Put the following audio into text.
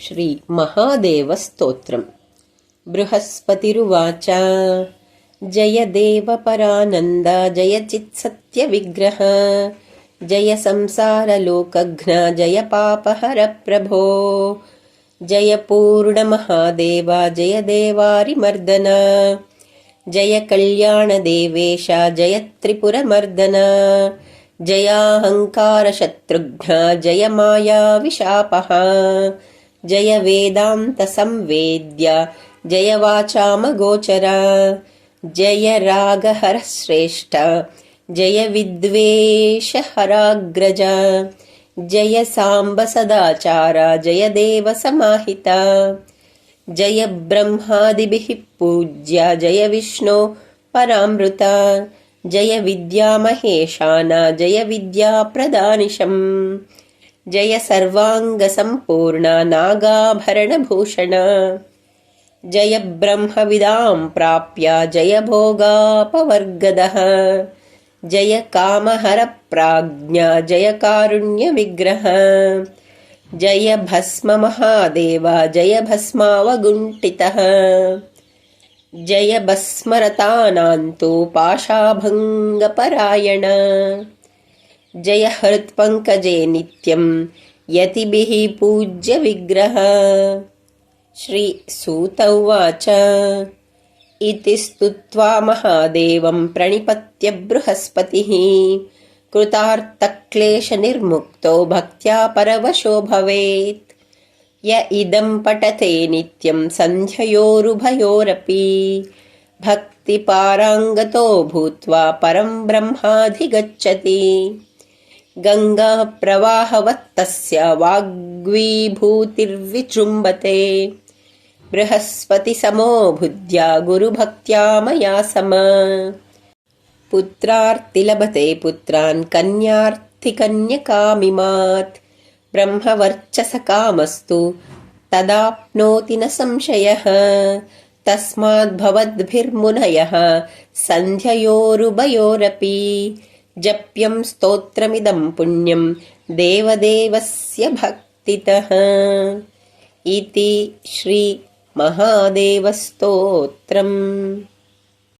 श्रीमहादेवस्तोत्रम्। बृहस्पतिरुवाच जय देवपरानन्द जय चित्सत्यविग्रह जय संसारलोकघ्न पापहर प्रभो जय पूर्णमहादेव जय देवारिमर्दन जय कल्याणदेवेश जय त्रिपुरमर्दन जयाहङ्कारशत्रुघ्न जय मायाविशापः जय वेदान्तसंवेद्य जय वाचामगोचर जय रागहरश्रेष्ठ जय विद्वेषहराग्रज जय साम्ब सदाचार जय देवसमाहित जय ब्रह्मादिभिः पूज्य। जय विष्णो परामृत। जय विद्यामहेशाना जय विद्याप्रदानिशम् जय सर्वाङ्गसम्पूर्ण नागाभरणभूषण। जय ब्रह्मविदाम् प्राप्य जय भोगापवर्गदः। जय कामहरप्राज्ञा जय कारुण्यविग्रह। जय भस्ममहादेव जय भस्मावगुण्टितः। जय भस्मरतानान्तु पाशाभङ्गपरायण जय हृत्पङ्कजे नित्यम् यतिभिः पूज्य विग्रह श्रीसूत उवाच इति स्तुत्वा महादेवम् प्रणिपत्य बृहस्पतिः कृतार्थक्लेशनिर्मुक्तो भक्त्या परवशो भवेत् य इदम् पठते नित्यम् सन्ध्ययोरुभयोरपि भक्तिपाराङ्गतो भूत्वा परम् ब्रह्माधिगच्छति गङ्गाप्रवाहवत्तस्य वाग्वीभूतिर्विजृम्भते बृहस्पतिसमो बुद्ध्या गुरुभक्त्या मया सम। पुत्रार्तिलभते पुत्रान् कन्यार्थिकन्यकामिमात्। ब्रह्मवर्चसकामस्तु तदाप्नोति न संशयः। तस्माद्भवद्भिर्मुनयः सन्ध्ययोरुभयोरपि जप्यम् स्तोत्रमिदम् पुण्यम् देवदेवस्य भक्तितः। इति श्रीमहादेवस्तोत्रम्